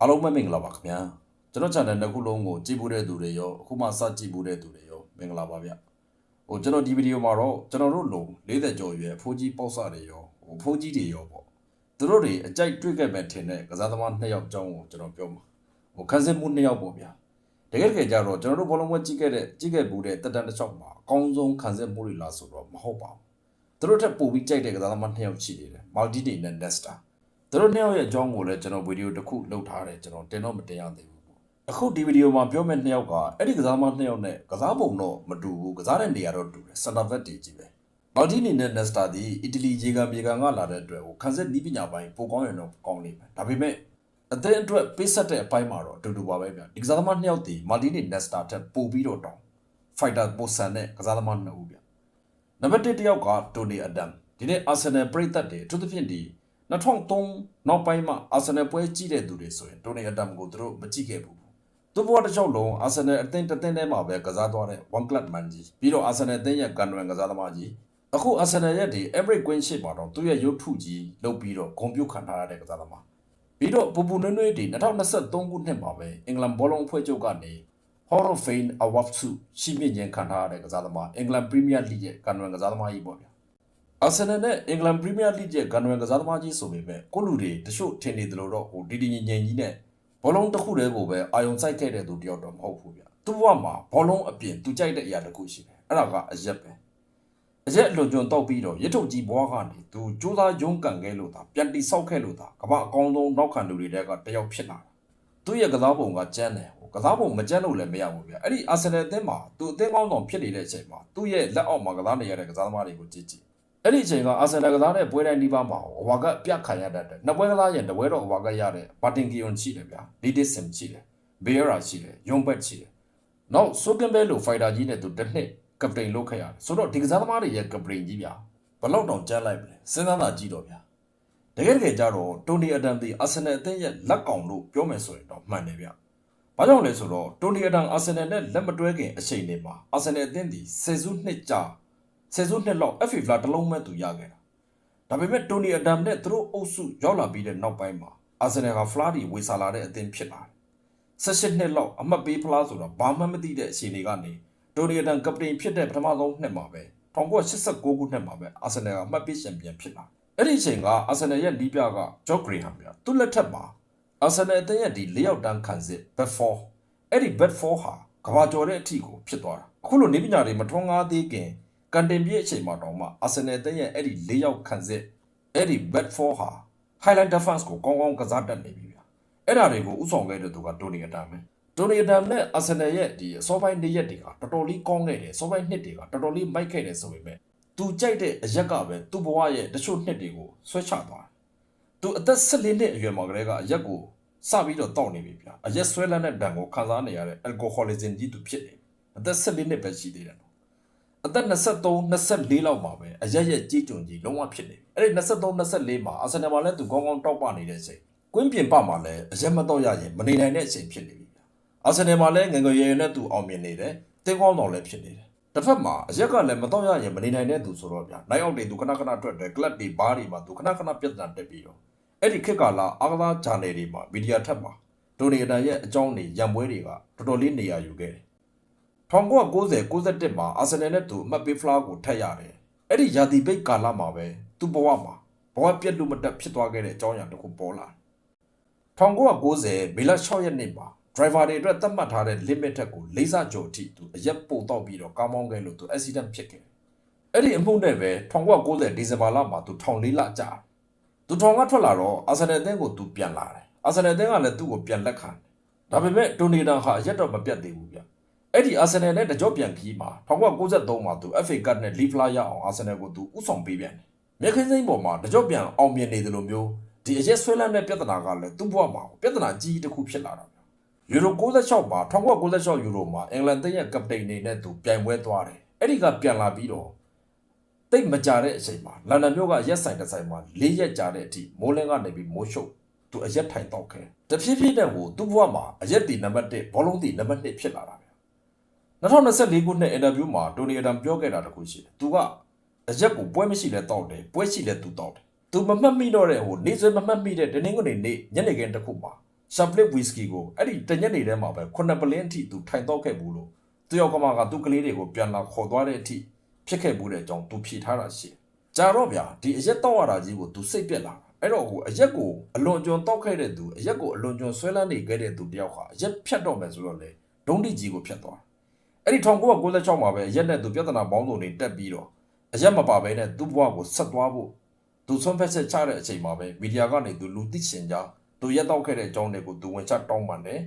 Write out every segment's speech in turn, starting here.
အားလုံးပဲမင်္ဂလာပါခင်ဗျာကျွန်တော် channel တစ်ခုလုံးကိုကြည့်ဖို့တဲ့သူတွေရောအခုမှစကြည့်ဖို့တဲ့သူတွေရောမင်္ဂလာပါဗျဟိုကျွန်တော်ဒီဗီဒီယိုမှာတော့ကျွန်တော်တို့လုံ40ကျော်ရွယ်အဖိုးကြီးပေါ့ဆတွေရောဟိုအဖိုးကြီးတွေရောပေါ့သူတို့တွေအကြိုက်တွေ့ခဲ့မဲ့ထင်တဲ့ကစားသမားနှစ်ယောက်အကြောင်းကိုကျွန်တော်ပြောမှာဟိုခန်းစစ်မှုနှစ်ယောက်ပေါ့ဗျာတကယ်တကယ်ကြတော့ကျွန်တော်တို့ဘောလုံးပွဲကြည့်ခဲ့တဲ့ကြည့်ခဲ့ဘူးတဲ့တက်တန်တစ်ချောက်မှာအကောင်းဆုံးခန်းစစ်မှုတွေလားဆိုတော့မဟုတ်ပါဘူးသူတို့ထက်ပိုပြီးကြိုက်တဲ့ကစားသမားနှစ်ယောက်ရှိနေတယ် Maldi နဲ့ Nesta သူတို့နှစ်ယောက်ရဲ့အကြောင်းကိုလည်းကျွန်တော်ဗီဒီယိုတစ်ခုလုပ်ထားတယ်ကျွန်တော်တင်တော့မတင်ရသေးဘူးပေါ့အခုဒီဗီဒီယိုမှာပြောမဲ့နှစ်ယောက်ကအဲ့ဒီကစားမနှစ်ယောက်နဲ့ကစားပုံတော့မတူဘူးကစားတဲ့နေရာတော့တူတယ်စန်တာဗက်တီကြီးပဲမာတီနီနဲ့နက်စတာဒီအီတလီရေကန်မြေကန်ကလာတဲ့အတွက်ဟိုခန်းစစ်နီးပညာပိုင်းပိုကောင်းရင်တော့ကောင်းလိမ့်မယ်ဒါပေမဲ့အသင်းအတွက်ပေးဆက်တဲ့အပိုင်းမှာတော့အတူတူပါပဲဗျဒီကစားသမားနှစ်ယောက်ဒီမာတီနီနက်စတာထက်ပိုပြီးတော့တောင်းဖိုက်တာပိုဆန်တဲ့ကစားသမားနှစ်ဦးဗျနံပါတ်1တယောက်ကတိုနီအဒမ်ဒီနေ့အာဆင်နယ်ပရိသတ်တွေအထူးသဖြင့်ဒီ 2003နောက်ပိုင်းမှာအာဆင်နယ်ပွဲကြီးတဲ့သူတွေဆိုရင်တိုနီအဒမ်ကိုသူတို့မကြည့်ခဲ့ဘူးသူ့ဘဝတစ်လျှောက်လုံးအာဆင်နယ်အသင်းတစ်သင်းထဲမှာပဲကစားသွားတဲ့ one club man ကြီးပြီးတော့အာဆင်နယ်အသင်းရဲ့ကန်ဝင်ကစားသမားကြီးအခုအာဆင်နယ်ရဲ့ဒီ every queen ship မှာတော့သူ့ရဲ့ရုပ်ထုကြီးလုပ်ပြီးတော့ဂုံပြုတ်ခံထားရတဲ့ကစားသမားပြီးတော့ပူပူနွေ့နွေ့ဒီ2023ခုနှစ်မှာပဲအင်္ဂလန်ဘောလုံးအဖွဲ့ချုပ်ကနေ Hall of Fame Award ဆုရှိမြင့်ခြင်းခံထားရတဲ့ကစားသမားအင်္ဂလန် Premier League ရဲ့ကန်ဝင်ကစားသမားကြီးပေါ့ဗျာ အာဆင်နယ်နဲ့အင်္ဂလန်ပရီးမီးယားလိရဲ့ဂန်ဝင်ကစားသမားကြီးဆိုပေမဲ့ကိုလူတွေတချို့ထင်နေတယ်လို့တော့ဟိုဒီဒီငင်ငင်ကြီးနဲ့ဘောလုံးတစ်ခုတည်းကိုပဲအာယုံစိုက်ခဲ့တဲ့သူတယောက်တော့မဟုတ်ဘူးဗျသူ့ဘဝမှာဘောလုံးအပြင်သူကြိုက်တဲ့အရာတစ်ခုရှိတယ်အဲ့ဒါကအရက်ပဲအရက်အလွန်ကျွံတောက်ပြီးတော့ရစ်ထုတ်ကြီးဘွားကနေသူစူးစမ်းရုန်းကန်ခဲ့လို့သာပြန်တိဆောက်ခဲ့လို့သာကမ္ဘာအကောင်းဆုံးနောက်ခံလူတွေတဲကတယောက်ဖြစ်လာတာသူ့ရဲ့ကစားပုံကကျန်းတယ်ဟိုကစားပုံမကျန်းလို့လည်းမရဘူးဗျအဲ့ဒီအာဆင်နယ်အသင်းမှာသူအသင်းကောင်းဆောင်ဖြစ်နေတဲ့အချိန်မှာသူ့ရဲ့လက်အောက်မှာကစားနေရတဲ့ကစားသမားတွေကိုကြည့်ကြည့် အဲ့ဒီအချိန်ကအာဆင်နယ်ကစားတဲ့ပွဲတိုင်းဒီပါမှာအဝါကပြတ်ခံရတတ်တယ်နှစ်ပွဲကစားရင်တစ်ပွဲတော့အဝါကရတဲ့ဘာတင်ကီယွန်ရှိတယ်ဗျာလီဒစ်ဆင်ရှိတယ်ဘေးရာရှိတယ်ယွန်ဘက်ရှိတယ်နောက်ဆိုကင်ဘဲလိုဖိုက်တာကြီးနဲ့သူတစ်နှစ်ကပတိန်လုပ်ခဲ့ရတယ်ဆိုတော့ဒီကစားသမားတွေရဲ့ကပတိန်ကြီးဗျာဘလောက်တောင်ကြမ်းလိုက်မလဲစဉ်းစားတာကြည့်တော့ဗျာတကယ်တကယ်ကြတော့တိုနီအဒမ်ဒီအာဆင်နယ်အသင်းရဲ့လက်ကောင်လို့ပြောမယ်ဆိုရင်တော့မှန်တယ်ဗျဘာကြောင့်လဲဆိုတော့တိုနီအဒမ်အာဆင်နယ်နဲ့လက်မတွဲခင်အချိန်တွေမှာအာဆင်နယ်အသင်းဒီဆယ်စုနှစ်ကြာ ဆယ်စုနှစ်လောက် FA ဖလာတစ်လုံးမဲ့သူရခဲ့တာဒါပေမဲ့တိုနီအဒမ်နဲ့သူတို့အုပ်စုရောက်လာပြီးတဲ့နောက်ပိုင်းမှာအာဆင်နယ်ကဖလားတွေဝေစာလာတဲ့အသင်းဖြစ်လာတယ်၁၈နှစ်လောက်အမှတ်ပေးဖလားဆိုတော့ဘာမှမသိတဲ့အခြေအနေကနေတိုနီအဒမ်ကပတိန်ဖြစ်တဲ့ပထမဆုံးနှစ်မှာပဲ1989ခုနှစ်မှာပဲအာဆင်နယ်ကအမှတ်ပေးချန်ပီယံဖြစ်လာအဲ့ဒီအချိန်ကအာဆင်နယ်ရဲ့လီးပြကဂျော့ဂရီဟမ်ပြသူ့လက်ထက်မှာအာဆင်နယ်အသင်းရဲ့ဒီ၄ယောက်တန်းခံစစ်ဘက်ဖောအဲ့ဒီဘက်ဖောဟာကဘာကျော်တဲ့အထိကိုဖြစ်သွားတာအခုလိုနေပညာတွေမထွန်းကားသေးခင် ကန်တင်ပြည့်အချိန်မှာတောင်မှအာဆင်နယ်တဲ့ရဲ့အဲ့ဒီ၄ယောက်ခံစစ်အဲ့ဒီ Bedford ဟာ Highland Defense ကိုကောင်းကောင်းကစားတတ်နေပြီဗျာအဲ့ဒါတွေကိုဥဆောင်ခဲ့တဲ့သူကတိုနီအဒမ်ပဲတိုနီအဒမ်နဲ့အာဆင်နယ်ရဲ့ဒီအစောပိုင်းနေ့ရက်တွေကတော်တော်လေးကောင်းခဲ့တယ်အစောပိုင်းနှစ်တွေကတော်တော်လေးမိုက်ခဲ့တယ်ဆိုပေမဲ့သူကြိုက်တဲ့အရက်ကပဲသူ့ဘဝရဲ့တချို့နှစ်တွေကိုဆွဲချသွားတယ်သူအသက်14နှစ်အရွယ်မှာကလေးကအရက်ကိုစပြီးတော့တောက်နေပြီဗျာအရက်ဆွဲလန်းတဲ့ဒဏ်ကိုခံစားနေရတဲ့ alcoholism ကြီးသူဖြစ်နေပြီအသက်14နှစ်ပဲရှိသေးတယ်နော် အသက်23 24လောက်မှာပဲအရက်ရက်ကြီးကြုံကြီးလုံးဝဖြစ်နေပြီအဲ့ဒီ23 24မှာအာဆင်နယ်မှာလည်းသူကောင်းကောင်းတောက်ပနေတဲ့အချိန်ကွင်းပြင်ပမှာလည်းအရက်မတော့ရရင်မနေနိုင်တဲ့အချိန်ဖြစ်နေပြီဗျာအာဆင်နယ်မှာလည်းငယ်ငယ်ရွယ်ရွယ်နဲ့သူအောင်မြင်နေတယ်တင်းကောင်းတော်လည်းဖြစ်နေတယ်တစ်ဖက်မှာအရက်ကလည်းမတော့ရရင်မနေနိုင်တဲ့သူဆိုတော့ဗျာနိုင်အောက်တွေသူခဏခဏထွက်တယ်ကလပ်တွေဘားတွေမှာသူခဏခဏပြဿနာတက်ပြီးတော့အဲ့ဒီခေတ်ကာလအာကစားဂျာနယ်တွေမှာမီဒီယာထက်မှာဒိုနီအတန်ရဲ့အကြောင်းတွေရံပွဲတွေကတော်တော်လေးနေရာယူခဲ့တယ် 1990-91မှာအာဆင်နယ်နဲ့သူအမှတ်ပေးဖလားကိုထပ်ရတယ်။အဲ့ဒီရာသီပိတ်ကာလမှာပဲသူ့ဘဝမှာဘဝပြက်လို့မတက်ဖြစ်သွားခဲ့တဲ့အကြောင်းအရာတစ်ခုပေါ်လာတယ်။1990မေလ6ရက်နေ့မှာ driver တွေအတွက်သတ်မှတ်ထားတဲ့ limit ထက်ကိုလေးစားကြော်အထိသူအရက်ပို့တော့ပြီးတော့ကားမောင်းခဲ့လို့သူ accident ဖြစ်ခဲ့တယ်။အဲ့ဒီအမှုနဲ့ပဲ1990ဒီဇင်ဘာလမှာသူထောင်လေးလကြာတယ်။သူထောင်ကထွက်လာတော့အာဆင်နယ်အသင်းကိုသူပြန်လာတယ်။အာဆင်နယ်အသင်းကလည်းသူ့ကိုပြန်လက်ခံတယ်။ဒါပေမဲ့တိုနီတန်ဟာအရက်တော့မပြတ်သေးဘူးဗျ။ အဲ့ဒီအာဆင်နယ်နဲ့တကြော့ပြန်ခီးမှာ1993မှာသူ FA Cup နဲ့ League Fly ရအောင်အာဆင်နယ်ကိုသူဥဆောင်ပေးပြန်တယ်။မြက်ခင်းစိမ့်ပေါ်မှာတကြော့ပြန်အောင်မြင်နေတယ်လို့မျိုးဒီအရက်ဆွဲလန်းတဲ့ပြဿနာကလည်းသူ့ဘဝမှာပြဿနာကြီးတစ်ခုဖြစ်လာတာ။ယူရို96မှာ1996ယူရိုမှာအင်္ဂလန်တပ်ရဲ့ကပတိန်အနေနဲ့သူပြိုင်ပွဲသွားတယ်။အဲ့ဒီကပြန်လာပြီးတော့တိတ်မကြတဲ့အချိန်မှာလန်ဒန်မြို့ကရက်ဆိုင်တစ်ဆိုင်မှာ၄ရက်ကြာတဲ့အထိမိုးလင်းကနေပြီးမိုးရှုပ်သူအရက်ထိုင်တော့ခဲ့။တဖြည်းဖြည်းနဲ့ဟိုသူ့ဘဝမှာအရက်တီနံပါတ်1ဘောလုံးတီနံပါတ်2ဖြစ်လာတာပဲ။ 2024ခုနှစ်အင်တာဗျူးမှာတိုနီအဒမ်ပြောခဲ့တာတခုရှိတယ်။သူကအရက်ကိုပွဲမရှိလဲတောက်တယ်ပွဲရှိလဲသူတောက်တယ်။သူမမှတ်မိတော့တဲ့ဟိုနေဆွေမမှတ်မိတဲ့တနင်္ဂနွေနေ့ညနေခင်းတစ်ခုမှာရှပ်ပလစ်ဝီစကီကိုအဲ့ဒီတညနေထဲမှာပဲခုနှစ်ပလင်းအထိသူထိုင်တော့ခဲ့ဘူးလို့သူရောက်ကမကသူ့ကလေးတွေကိုပြန်လာခေါ်သွားတဲ့အထိဖြစ်ခဲ့ဘူးတဲ့အကြောင်းသူဖြေထားတာရှိတယ်။ကြာတော့ဗျာဒီအရက်တောက်ရတာကြီးကိုသူစိတ်ပြက်လာဲ့တော့ဟိုအရက်ကိုအလွန်ကျွံတောက်ခဲ့တဲ့သူအရက်ကိုအလွန်ကျွံဆွဲလန်းနေခဲ့တဲ့သူတယောက်ဟာအရက်ဖြတ်တော့မယ်ဆိုတော့လေဒုံးတိကြီးကိုဖြတ်သွား အဲ့ဒီ1996မှာပဲအရက်နဲ့သူပြဿနာပေါင်းစုံတွေတက်ပြီးတော့အရက်မပါဘဲနဲ့သူ့ဘဝကိုဆက်သွားဖို့သူဆုံးဖြတ်ချက်ချတဲ့အချိန်မှာပဲမီဒီယာကနေသူလူသိရှင်ကြားသူရက်တော့ခဲ့တဲ့အကြောင်းတွေကိုသူဝင်ချတောင်းပန်တယ်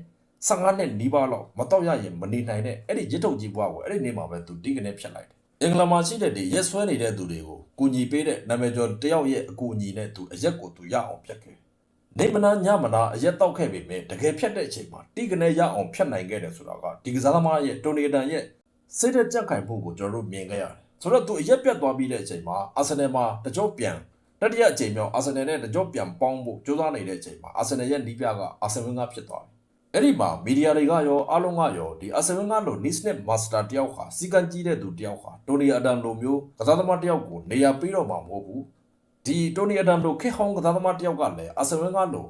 15နှစ်နီးပါးလောက်မတော့ရရင်မနေနိုင်တဲ့အဲ့ဒီရစ်ထုတ်ကြီးဘဝကိုအဲ့ဒီနေ့မှာပဲသူတိကနေဖြတ်လိုက်တယ်အင်္ဂလန်မှာရှိတဲ့ဒီရက်ဆွဲနေတဲ့သူတွေကိုကူညီပေးတဲ့နာမည်ကျော်တယောက်ရဲ့အကူအညီနဲ့သူအရက်ကိုသူရအောင်ဖြတ်ခဲ့ နေမနာညမနာအရက်တော့ခဲ့ပေမဲ့တကယ်ဖြတ်တဲ့အချိန်မှာတိကနေရအောင်ဖြတ်နိုင်ခဲ့တယ်ဆိုတာကဒီကစားသမားရဲ့တိုနီတန်ရဲ့စိတ်သက်ကြက်ခိုင်မှုကိုကျွန်တော်တို့မြင်ခဲ့ရတယ်ဆိုတော့သူအရက်ပြတ်သွားပြီးတဲ့အချိန်မှာအာဆင်နယ်မှာတကြောပြန်တတိယအချိန်မြောက်အာဆင်နယ်နဲ့တကြောပြန်ပေါင်းဖို့ကြိုးစားနေတဲ့အချိန်မှာအာဆင်နယ်ရဲ့နီးပြကအာဆင်ဝင်းကဖြစ်သွားတယ်အဲ့ဒီမှာမီဒီယာတွေကရောအားလုံးကရောဒီအာဆင်ဝင်းကလို့နီစနစ်မာစတာတယောက်ဟာစီကံကြီးတဲ့သူတယောက်ဟာတိုနီအဒမ်လိုမျိုးကစားသမားတယောက်ကိုနေရာပေးတော့မှာမဟုတ်ဘူး ဒီတိုနီအဒမ်လိုခေတ်ဟောင်းကစားသမားတယောက်ကလည်းအာဆင်ဝင်းကလို့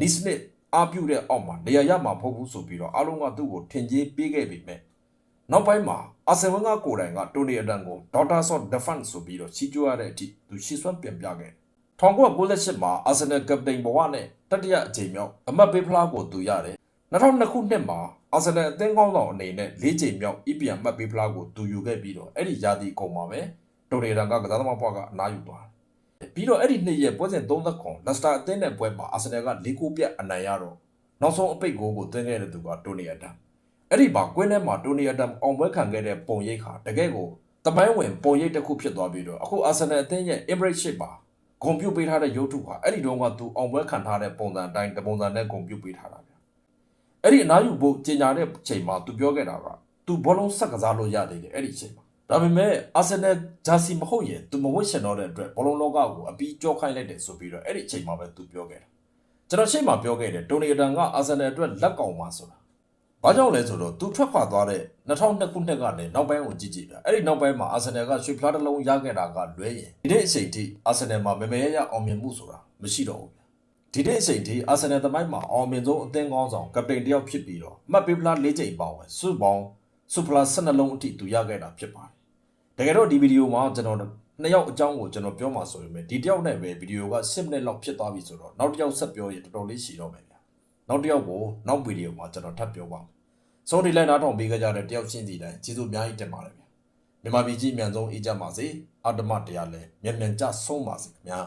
နီစနစ်အားပြုတဲ့အောက်မှာနေရာရမှာမဟုတ်ဘူးဆိုပြီးတော့အားလုံးကသူ့ကိုထင်ကြီးပေးခဲ့ပြီမဲ့နောက်ပိုင်းမှာအာဆင်ဝင်းကကိုယ်တိုင်ကတိုနီအဒမ်ကို Daughters of Defense ဆိုပြီးတော့ချီးကျူးရတဲ့အထိသူရှေ့ဆွမ်းပြန်ပြခဲ့1998မှာအာဆင်နယ်ကပတိန်ဘဝနဲ့တတိယအချိန်မြောက်အမတ်ပေးဖလားကိုသူရတယ်2002ခုနှစ်မှာအာဆင်နယ်အသင်းကောင်းဆောင်အနေနဲ့၄ချိန်မြောက် EPL မှတ်ပေးဖလားကိုသူယူခဲ့ပြီးတော့အဲ့ဒီရာသီအကုန်မှာပဲတိုနီရန်ကကစားသမားဘွားကအနားယူသွားတယ် ပြီးတော့အဲ့ဒီနှစ်ရက်ပွဲစဉ်30လက်စတာအသင်းနဲ့ပွဲမှာအာဆင်နယ်က၄ကိုပြတ်အနိုင်ရတော့နောက်ဆုံးအပိတ်ကိုကိုသွင်းခဲ့တဲ့သူကတိုနီအဒမ်အဲ့ဒီမှာကွင်းထဲမှာတိုနီအဒမ်အောင်ပွဲခံခဲ့တဲ့ပုံရိပ်ခါတကယ်ကိုတမိုင်းဝင်ပုံရိပ်တစ်ခုဖြစ်သွားပြီးတော့အခုအာဆင်နယ်အသင်းရဲ့ Emirates Ship ပါဂုံပြုတ်ပေးထားတဲ့ရုပ်ထုဟာအဲ့ဒီတုန်းကသူအောင်ပွဲခံထားတဲ့ပုံစံအတိုင်းတပုံစံနဲ့ဂုံပြုတ်ပေးထားတာဗျအဲ့ဒီအနားယူဖို့ကြီးညာတဲ့ချိန်မှာသူပြောခဲ့တာကသူဘောလုံးဆက်ကစားလို့ရသေးတယ်အဲ့ဒီချိန်မှာ ဒါပေမဲ့အာဆင်နယ်ဂျာစီမဟုတ်ရင်သူမဝစ်ချင်တော့တဲ့အတွက်ဘောလုံးလောကကိုအပီးကြောခိုင်းလိုက်တယ်ဆိုပြီးတော့အဲ့ဒီချိန်မှာပဲသူပြောခဲ့တာကျွန်တော်ရှေ့မှာပြောခဲ့တယ်တိုနီအတန်ကအာဆင်နယ်အတွက်လက်ကောင်ပါဆိုတာဘာကြောင့်လဲဆိုတော့သူထွက်ခွာသွားတဲ့2002ခုနှစ်ကနေနောက်ပိုင်းကိုကြည့်ကြည့်ပြအဲ့ဒီနောက်ပိုင်းမှာအာဆင်နယ်ကရွှေဖလားတစ်လုံးရခဲ့တာကလွဲရင်ဒီနေ့အချိန်ထိအာဆင်နယ်မှာမမေရရအောင်မြင်မှုဆိုတာမရှိတော့ဘူးဒီနေ့အချိန်ထိအာဆင်နယ်သမိုင်းမှာအောင်မြင်ဆုံးအသင်းကောင်းဆောင်ကပတိန်တယောက်ဖြစ်ပြီးတော့မှတ်ပေးဖလား၄ချိန်ပါဝင်စုပေါင်းစုဖလား၁၂လုံးအထိသူရခဲ့တာဖြစ်ပါတယ် တကယ်တော့ဒီဗီဒီယိုမှာကျွန်တော်နှစ်ယောက်အကြောင်းကိုကျွန်တော်ပြောမှာဆိုရင်ဒီတယောက်နဲ့ပဲဗီဒီယိုက10မိနစ်လောက်ဖြစ်သွားပြီဆိုတော့နောက်တစ်ယောက်ဆက်ပြောရင်တော်တော်လေးရှည်တော့မယ်ဗျာနောက်တစ်ယောက်ကိုနောက်ဗီဒီယိုမှာကျွန်တော်ထပ်ပြောပါမယ်ဆုံးဒီလိုက်နားထောင်ပေးကြတဲ့တယောက်ချင်းစီတိုင်းကျေးဇူးအများကြီးတင်ပါတယ်ဗျာမြန်မာပြည်ကြီးအမြန်ဆုံးအေးကြပါစေအတ္တမတရားလည်းမြန်မြန်ကြဆုံးပါစေခင်ဗျာ